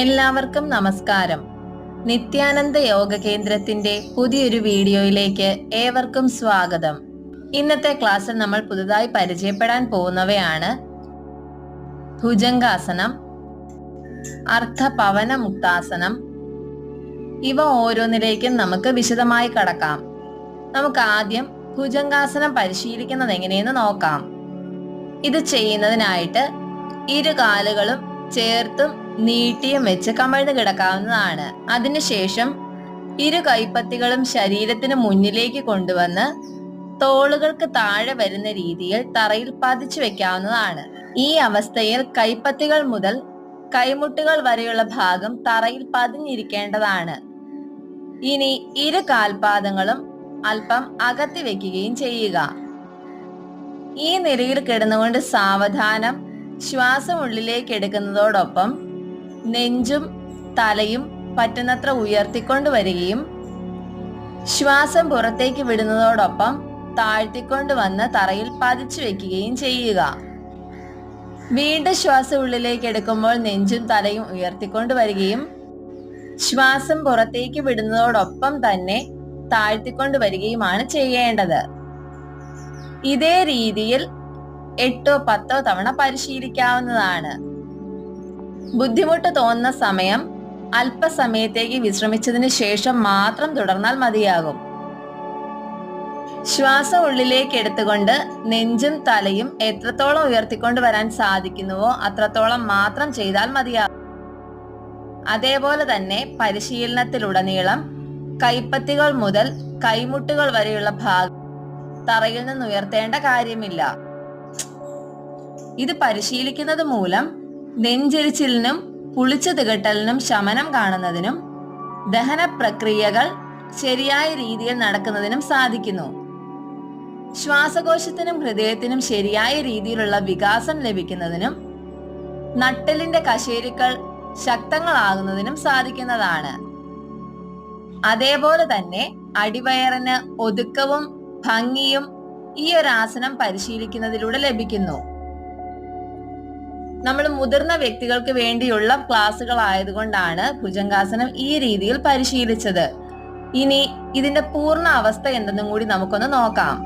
എല്ലാവർക്കും നമസ്കാരം. നിത്യാനന്ദ യോഗ കേന്ദ്രത്തിന്റെ പുതിയൊരു വീഡിയോയിലേക്ക് ഏവർക്കും സ്വാഗതം. ഇന്നത്തെ ക്ലാസ്സിൽ നമ്മൾ പുതുതായി പരിചയപ്പെടാൻ പോകുന്നവയാണ് ഭുജംഗാസനം അർത്ഥപവന മുക്താസനം. ഇവ ഓരോന്നിലേക്കും നമുക്ക് വിശദമായി കടക്കാം. നമുക്ക് ആദ്യം ഭുജംഗാസനം പരിശീലിക്കുന്നത് എങ്ങനെയെന്ന് നോക്കാം. ഇത് ചെയ്യുന്നതിനായിട്ട് ഇരു കാലുകളും ചേർത്തും നീട്ടിയും വെച്ച് കമഴ്ന്നു കിടക്കാവുന്നതാണ്. അതിനുശേഷം ഇരു കൈപ്പത്തികളും ശരീരത്തിന് മുന്നിലേക്ക് കൊണ്ടുവന്ന് തോളുകൾക്ക് താഴെ വരുന്ന രീതിയിൽ തറയിൽ പതിച്ചു വെക്കാവുന്നതാണ്. ഈ അവസ്ഥയിൽ കൈപ്പത്തികൾ മുതൽ കൈമുട്ടുകൾ വരെയുള്ള ഭാഗം തറയിൽ പതിഞ്ഞിരിക്കേണ്ടതാണ്. ഇനി ഇരു കാൽപാദങ്ങളും അല്പം അകത്തി വെക്കുകയും ചെയ്യുക. ഈ നിലയിൽ കിടന്നുകൊണ്ട് സാവധാനം ശ്വാസം ഉള്ളിലേക്ക് എടുക്കുന്നതോടൊപ്പം നെഞ്ചും തലയും പറ്റുന്നത്ര ഉയർത്തിക്കൊണ്ട് വരികയും ശ്വാസം പുറത്തേക്ക് വിടുന്നതോടൊപ്പം താഴ്ത്തിക്കൊണ്ട് വന്ന് തറയിൽ പതിച്ചു വെക്കുകയും ചെയ്യുക. വീണ്ടും ശ്വാസം ഉള്ളിലേക്ക് എടുക്കുമ്പോൾ നെഞ്ചും തലയും ഉയർത്തിക്കൊണ്ട് വരികയും ശ്വാസം പുറത്തേക്ക് വിടുന്നതോടൊപ്പം തന്നെ താഴ്ത്തിക്കൊണ്ട് വരികയുമാണ് ചെയ്യേണ്ടത്. ഇതേ രീതിയിൽ എട്ടോ പത്തോ തവണ പരിശീലിക്കാവുന്നതാണ്. ബുദ്ധിമുട്ട് തോന്നുന്ന സമയം അല്പസമയത്തേക്ക് വിശ്രമിച്ചതിന് ശേഷം മാത്രം തുടർന്നാൽ മതിയാകും. ശ്വാസം ഉള്ളിലേക്ക് എടുത്തുകൊണ്ട് നെഞ്ചും തലയും എത്രത്തോളം ഉയർത്തിക്കൊണ്ട് വരാൻ സാധിക്കുന്നുവോ അത്രത്തോളം മാത്രം ചെയ്താൽ മതിയാകും. അതേപോലെ തന്നെ പരിശീലനത്തിലുടനീളം കൈപ്പത്തികൾ മുതൽ കൈമുട്ടുകൾ വരെയുള്ള ഭാഗം തറയിൽ നിന്ന് ഉയർത്തേണ്ട കാര്യമില്ല. ഇത് പരിശീലിക്കുന്നത് മൂലം നെഞ്ചെരിച്ചിലിനും പുളിച്ചു തികട്ടലിനും ശമനം കാണുന്നതിനും ദഹന പ്രക്രിയകൾ ശരിയായ രീതിയിൽ നടക്കുന്നതിനും സാധിക്കുന്നു. ശ്വാസകോശത്തിനും ഹൃദയത്തിനും ശരിയായ രീതിയിലുള്ള വികാസം ലഭിക്കുന്നതിനും നട്ടലിന്റെ കശേരുക്കൾ ശക്തങ്ങളാകുന്നതിനും സാധിക്കുന്നതാണ്. അതേപോലെ തന്നെ അടിവയറിന് ഒതുക്കവും ഭംഗിയും ഈ ഒരു ആസനം പരിശീലിക്കുന്നതിലൂടെ ലഭിക്കുന്നു. നമ്മൾ മുതിർന്ന വ്യക്തികൾക്ക് വേണ്ടിയുള്ള ക്ലാസ്സുകൾ ആയതുകൊണ്ടാണ് ഭുജങ്കാസനം ഈ രീതിയിൽ പരിശീലിച്ചത്. ഇനി ഇതിന്റെ പൂർണ അവസ്ഥ എന്തെന്നും കൂടി നമുക്കൊന്ന് നോക്കാം.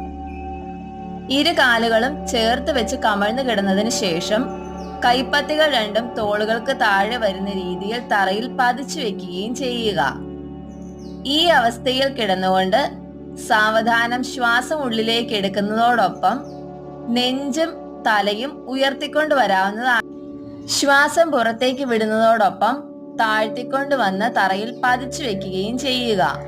ഇരു കാലുകളും ചേർത്ത് വെച്ച് കമഴ്ന്നു കിടന്നതിന് ശേഷം കൈപ്പത്തികൾ രണ്ടും തോളുകൾക്ക് താഴെ വരുന്ന രീതിയിൽ തറയിൽ പതിച്ചു വെക്കുകയും ചെയ്യുക. ഈ അവസ്ഥയിൽ കിടന്നുകൊണ്ട് സാവധാനം ശ്വാസം ഉള്ളിലേക്ക് എടുക്കുന്നതോടൊപ്പം നെഞ്ചും തലയും ഉയർത്തിക്കൊണ്ട് വരാവുന്നതാണ് ശ്വാസം പുറത്തേക്ക് വിടുന്നതോടൊപ്പം താഴ്ത്തിക്കൊണ്ട് വന്ന് തറയിൽ പതിച്ചു വെക്കുകയും ചെയ്യുക.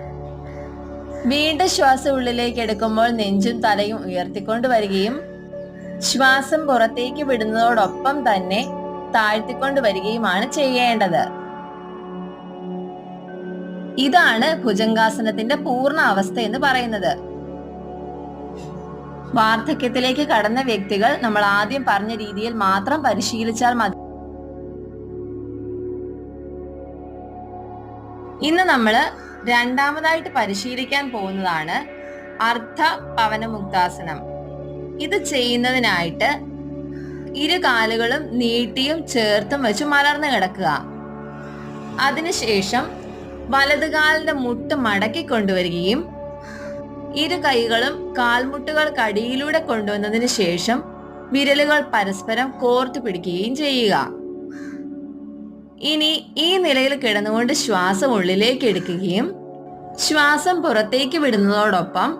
വീണ്ടും ശ്വാസം ഉള്ളിലേക്ക് എടുക്കുമ്പോൾ നെഞ്ചും തലയും ഉയർത്തിക്കൊണ്ട് വരികയും ശ്വാസം പുറത്തേക്ക് വിടുന്നതോടൊപ്പം തന്നെ താഴ്ത്തിക്കൊണ്ട് വരികയുമാണ് ചെയ്യേണ്ടത്. ഇതാണ് ഭുജങ്കാസനത്തിന്റെ പൂർണ അവസ്ഥ എന്ന് പറയുന്നത്. വാർദ്ധക്യത്തിലേക്ക് കടന്ന വ്യക്തികൾ നമ്മൾ ആദ്യം പറഞ്ഞ രീതിയിൽ മാത്രം പരിശീലിച്ചാൽ മതി. ഇന്ന് നമ്മൾ രണ്ടാമതായിട്ട് പരിശീലിക്കാൻ പോകുന്നതാണ് അർദ്ധ പവനമുക്താസനം ഇത് ചെയ്യുന്നതിനായിട്ട് ഇരു കാലുകളും നീട്ടിയും ചേർത്തും വെച്ച് മലർന്നു കിടക്കുക. അതിനുശേഷം വലതുകാലിന്റെ മുട്ട് മടക്കി കൊണ്ടുവരികയും ഇരു കൈകളും കാൽമുട്ടുകൾക്കടിയിലൂടെ കൊണ്ടുവന്നതിന് ശേഷം വിരലുകൾ പരസ്പരം കോർത്തു പിടിക്കുകയും ചെയ്യുക. ഇനി ഈ നിലയിൽ കിടന്നുകൊണ്ട് ശ്വാസം ഉള്ളിലേക്ക് എടുക്കുകയും ശ്വാസം പുറത്തേക്ക് വിടുന്നതോടൊപ്പം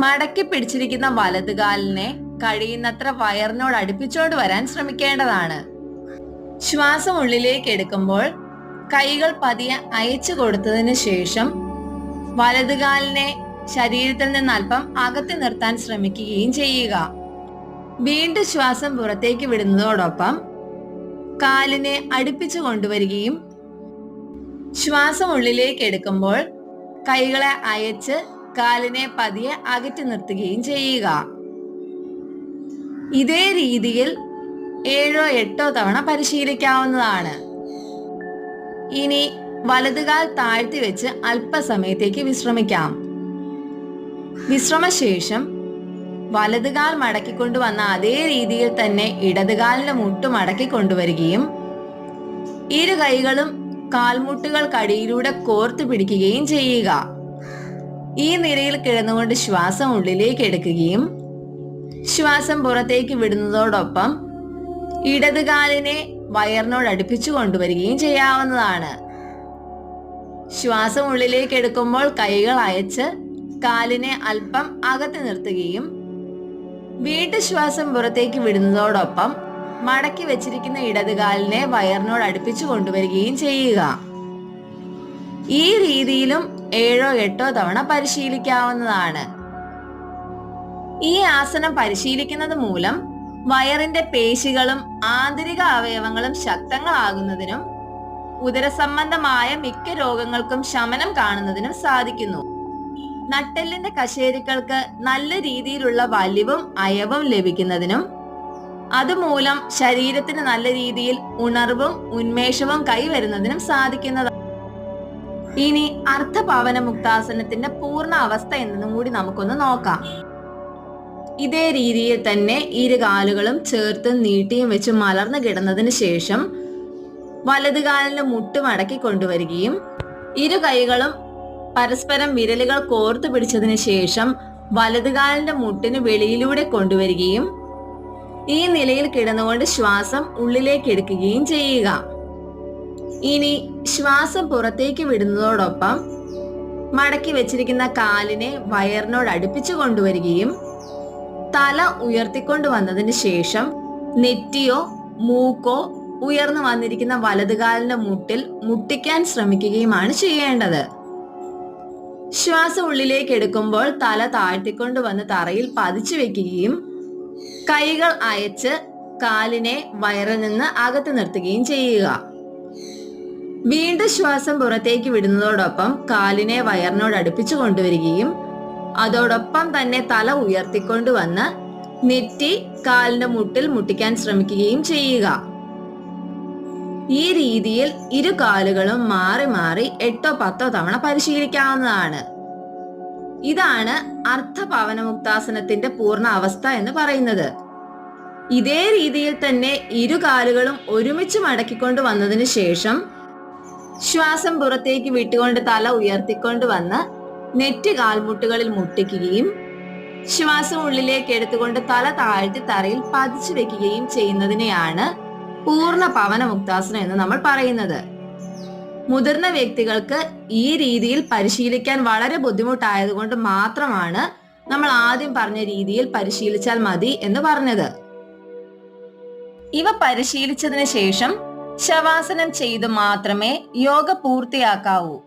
മടക്കി പിടിച്ചിരിക്കുന്ന വലതുകാലിനെ കഴിയുന്നത്ര വയറിനോട് അടുപ്പിച്ചോണ്ട് വരാൻ ശ്രമിക്കേണ്ടതാണ്. ശ്വാസം ഉള്ളിലേക്ക് എടുക്കുമ്പോൾ കൈകൾ പതിയെ അയച്ചു കൊടുത്തതിന് ശേഷം വലതുകാലിനെ ശരീരത്തിൽ നിന്ന് അല്പം അകത്തി നിർത്താൻ ശ്രമിക്കുകയും ചെയ്യുക. വീണ്ടും ശ്വാസം പുറത്തേക്ക് വിടുന്നതോടൊപ്പം കാലിനെ അടുപ്പിച്ചു കൊണ്ടുവരികയും ശ്വാസം ഉള്ളിലേക്ക് എടുക്കുമ്പോൾ കൈകളെ അയച്ച് കാലിനെ പതിയെ അകറ്റി നിർത്തുകയും ചെയ്യുക. ഇതേ രീതിയിൽ ഏഴോ എട്ടോ തവണ പരിശീലിക്കാവുന്നതാണ്. ഇനി വലതുകാൽ താഴ്ത്തി വെച്ച് അല്പസമയത്തേക്ക് വിശ്രമിക്കാം. വിശ്രമശേഷം വലതുകാൽ മടക്കിക്കൊണ്ടുവന്ന അതേ രീതിയിൽ തന്നെ ഇടതുകാലിന്റെ മുട്ട് മടക്കി കൊണ്ടുവരികയും ഇരു കൈകളും കാൽമുട്ടുകൾ കടിയിലൂടെ കോർത്തു പിടിക്കുകയും ചെയ്യുക. ഈ നിലയിൽ കിടന്നുകൊണ്ട് ശ്വാസം ഉള്ളിലേക്ക് എടുക്കുകയും ശ്വാസം പുറത്തേക്ക് വിടുന്നതോടൊപ്പം ഇടതുകാലിനെ വയറിനോട് അടുപ്പിച്ചു കൊണ്ടുവരികയും ചെയ്യാവുന്നതാണ്. ശ്വാസം ഉള്ളിലേക്ക് എടുക്കുമ്പോൾ കൈകൾ അയച്ച് കാലിനെ അല്പം അകത്ത് നിർത്തുകയും വീണ്ടും ശ്വാസം പുറത്തേക്ക് വിടുന്നതോടൊപ്പം മടക്കി വെച്ചിരിക്കുന്ന ഇടതുകാലിനെ വയറിനോട് അടുപ്പിച്ചു കൊണ്ടുവരികയും ചെയ്യുക. ഈ രീതിയിലും ഏഴോ എട്ടോ തവണ പരിശീലിക്കാവുന്നതാണ്. ഈ ആസനം പരിശീലിക്കുന്നത് മൂലം വയറിന്റെ പേശികളും ആന്തരിക അവയവങ്ങളും ശക്തങ്ങളാകുന്നതിനും ഉദരസംബന്ധമായ മിക്ക രോഗങ്ങൾക്കും ശമനം കാണുന്നതിനും സാധിക്കുന്നു. നട്ടെല്ലിന്റെ കശേരുക്കൾക്ക് നല്ല രീതിയിലുള്ള വലിവും അയവും ലഭിക്കുന്നതിനും അതുമൂലം ശരീരത്തിന് നല്ല രീതിയിൽ ഉണർവും ഉന്മേഷവും കൈവരുന്നതിനും സാധിക്കുന്നതാണ് ഇനി അർത്ഥപാവന മുക്താസനത്തിന്റെ പൂർണ അവസ്ഥ എന്നതും കൂടി നമുക്കൊന്ന് നോക്കാം. ഇതേ രീതിയിൽ തന്നെ ഇരു കാലുകളും ചേർത്ത് നീട്ടിയും വെച്ച് മലർന്നു കിടന്നതിന് ശേഷം വലതുകാലിന് മുട്ട് മടക്കി കൊണ്ടുവരികയും ഇരു കൈകളും പരസ്പരം വിരലുകൾ കോർത്തു പിടിച്ചതിന് ശേഷം വലതുകാലിന്റെ മുട്ടിന് വെളിയിലൂടെ കൊണ്ടുവരികയും ഈ നിലയിൽ കിടന്നുകൊണ്ട് ശ്വാസം ഉള്ളിലേക്ക് എടുക്കുകയും ചെയ്യുക. ഇനി ശ്വാസം പുറത്തേക്ക് വിടുന്നതോടൊപ്പം മടക്കി വെച്ചിരിക്കുന്ന കാലിനെ വയറിനോട് അടുപ്പിച്ചു കൊണ്ടുവരികയും തല ഉയർത്തിക്കൊണ്ടു വന്നതിന് ശേഷം നെറ്റിയോ മൂക്കോ ഉയർന്നു വന്നിരിക്കുന്ന വലതുകാലിന്റെ മുട്ടിൽ മുട്ടിക്കാൻ ശ്രമിക്കുകയുമാണ് ചെയ്യേണ്ടത്. ശ്വാസം ഉള്ളിലേക്ക് എടുക്കുമ്പോൾ തല താഴ്ത്തിക്കൊണ്ട് വന്ന് തറയിൽ പതിച്ചു വെക്കുകയും കൈകൾ അയച്ച് കാലിനെ വയറിൽ നിന്ന് അകത്ത് നിർത്തുകയും ചെയ്യുക. വീണ്ടും ശ്വാസം പുറത്തേക്ക് വിടുന്നതോടൊപ്പം കാലിനെ വയറിനോട് അടുപ്പിച്ചു കൊണ്ടുവരികയും അതോടൊപ്പം തന്നെ തല ഉയർത്തിക്കൊണ്ട് വന്ന് നെറ്റി കാലിന്റെ മുട്ടിൽ മുട്ടിക്കാൻ ശ്രമിക്കുകയും ചെയ്യുക. ഈ രീതിയിൽ ഇരു കാലുകളും മാറി മാറി എട്ടോ പത്തോ തവണ പരിശീലിക്കാവുന്നതാണ്. ഇതാണ് അർത്ഥപവനമുക്താസനത്തിന്റെ പൂർണ അവസ്ഥ എന്ന് പറയുന്നത്. ഇതേ രീതിയിൽ തന്നെ ഇരു കാലുകളും ഒരുമിച്ച് മടക്കിക്കൊണ്ട് വന്നതിന് ശേഷം ശ്വാസം പുറത്തേക്ക് വിട്ടുകൊണ്ട് തല ഉയർത്തിക്കൊണ്ട് വന്ന് നെറ്റ് കാൽമുട്ടുകളിൽ മുട്ടിക്കുകയും ശ്വാസം ഉള്ളിലേക്ക് എടുത്തുകൊണ്ട് തല താഴ്ത്തി തറയിൽ പതിച്ചു വെക്കുകയും ചെയ്യുന്നതിനെയാണ് പൂർണ പവന മുക്താസനം എന്ന് നമ്മൾ പറയുന്നത്. മുതിർന്ന വ്യക്തികൾക്ക് ഈ രീതിയിൽ പരിശീലിക്കാൻ വളരെ ബുദ്ധിമുട്ടായതുകൊണ്ട് മാത്രമാണ് നമ്മൾ ആദ്യം പറഞ്ഞ രീതിയിൽ പരിശീലിച്ചാൽ മതി എന്ന് പറഞ്ഞത്. ഇവ പരിശീലിച്ചതിന് ശേഷം ശവാസനം ചെയ്ത് മാത്രമേ യോഗ പൂർത്തിയാക്കാവൂ.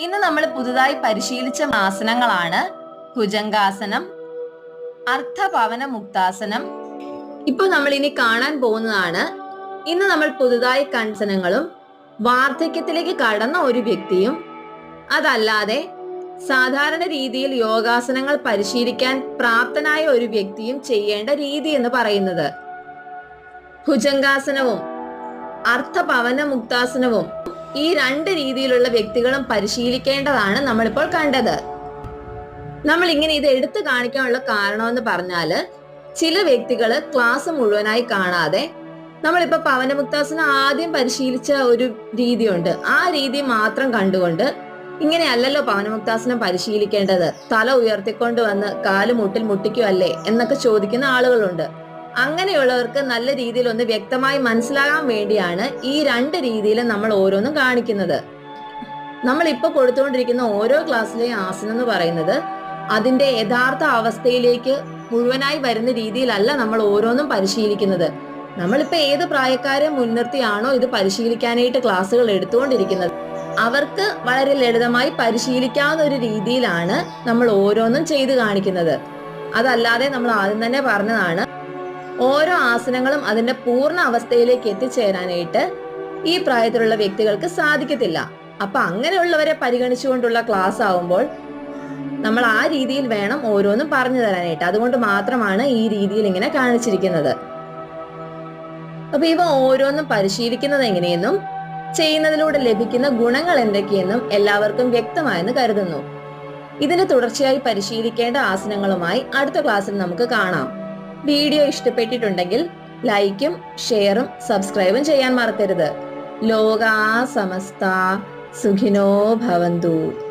ഇന്ന് നമ്മൾ പുതുതായി പരിശീലിച്ച ആസനങ്ങളാണ് ഭുജംഗാസനം അർത്ഥപവന മുക്താസനം ഇപ്പൊ നമ്മൾ ഇനി കാണാൻ പോകുന്നതാണ്. ഇന്ന് നമ്മൾ പുതുതായി കൺസനങ്ങളും വാർദ്ധക്യത്തിലേക്ക് കടന്ന ഒരു വ്യക്തിയും അതല്ലാതെ സാധാരണ രീതിയിൽ യോഗാസനങ്ങൾ പരിശീലിക്കാൻ പ്രാപ്തനായ ഒരു വ്യക്തിയും ചെയ്യേണ്ട രീതി എന്ന് പറയുന്നത്. ഭുജംഗാസനവും അർത്ഥപവന മുക്താസനവും ഈ രണ്ട് രീതിയിലുള്ള വ്യക്തികളും പരിശീലിക്കേണ്ടതാണ് നമ്മളിപ്പോൾ കണ്ടത്. നമ്മൾ ഇങ്ങനെ ഇത് എടുത്തു കാണിക്കാനുള്ള കാരണമെന്ന് പറഞ്ഞാൽ ചില വ്യക്തികൾ ക്ലാസ് മുഴുവനായി കാണാതെ നമ്മളിപ്പോ പവനമുക്താസന ആദ്യം പരിശീലിച്ച ഒരു രീതിയുണ്ട്. ആ രീതി മാത്രം കണ്ടുകൊണ്ട് ഇങ്ങനെയല്ലല്ലോ പവനമുക്താസനം പരിശീലിക്കേണ്ടത്? തല ഉയർത്തിക്കൊണ്ട് വന്ന് കാൽ മുട്ടിൽ മുട്ടിക്കുമല്ലേ എന്നൊക്കെ ചോദിക്കുന്ന ആളുകളുണ്ട്. അങ്ങനെയുള്ളവർക്ക് നല്ല രീതിയിൽ ഒന്ന് വ്യക്തമായി മനസ്സിലാകാൻ വേണ്ടിയാണ് ഈ രണ്ട് രീതിയിലും നമ്മൾ ഓരോന്നും കാണിക്കുന്നത്. നമ്മൾ ഇപ്പൊ കൊടുത്തുകൊണ്ടിരിക്കുന്ന ഓരോ ക്ലാസ്സിലെയും ആസനം എന്ന് പറയുന്നത് അതിന്റെ യഥാർത്ഥ അവസ്ഥയിലേക്ക് മുഴുവനായി വരുന്ന രീതിയിലല്ല നമ്മൾ ഓരോന്നും പരിശീലിക്കുന്നത്. നമ്മളിപ്പോ ഏത് പ്രായക്കാരെ മുൻനിർത്തിയാണോ ഇത് പരിശീലിക്കാനായിട്ട് ക്ലാസ്സുകൾ എടുത്തുകൊണ്ടിരിക്കുന്നത്. അവർക്ക് വളരെ ലളിതമായി പരിശീലിക്കാവുന്ന ഒരു രീതിയിലാണ് നമ്മൾ ഓരോന്നും ചെയ്തു കാണിക്കുന്നത്. അതല്ലാതെ നമ്മൾ ആദ്യം തന്നെ പറഞ്ഞതാണ് ഓരോ ആസനങ്ങളും അതിന്റെ പൂർണ അവസ്ഥയിലേക്ക് എത്തിച്ചേരാനായിട്ട് ഈ പ്രായത്തിലുള്ള വ്യക്തികൾക്ക് സാധിക്കത്തില്ല. അപ്പൊ അങ്ങനെയുള്ളവരെ പരിഗണിച്ചുകൊണ്ടുള്ള ക്ലാസ് ആവുമ്പോൾ നമ്മൾ ആ രീതിയിൽ വേണം ഓരോന്നും പറഞ്ഞു തരാനായിട്ട്. അതുകൊണ്ട് മാത്രമാണ് ഈ രീതിയിൽ ഇങ്ങനെ കാണിച്ചിരിക്കുന്നത്. അപ്പൊ ഇവ ഓരോന്നും പരിശീലിക്കുന്നത് എങ്ങനെയെന്നും ചെയ്യുന്നതിലൂടെ ലഭിക്കുന്ന ഗുണങ്ങൾ എന്തൊക്കെയെന്നും എല്ലാവർക്കും വ്യക്തമായെന്ന് കരുതുന്നു. ഇതിന് തുടർച്ചയായി പരിശീലിക്കേണ്ട ആസനങ്ങളുമായി അടുത്ത ക്ലാസ്സിൽ നമുക്ക് കാണാം. വീഡിയോ ഇഷ്ടപ്പെട്ടിട്ടുണ്ടെങ്കിൽ ലൈക്കും ഷെയറും സബ്സ്ക്രൈബും ചെയ്യാൻ മറക്കരുത്. ലോകാ സമസ്ത സുഖിനോ ഭവന്തു.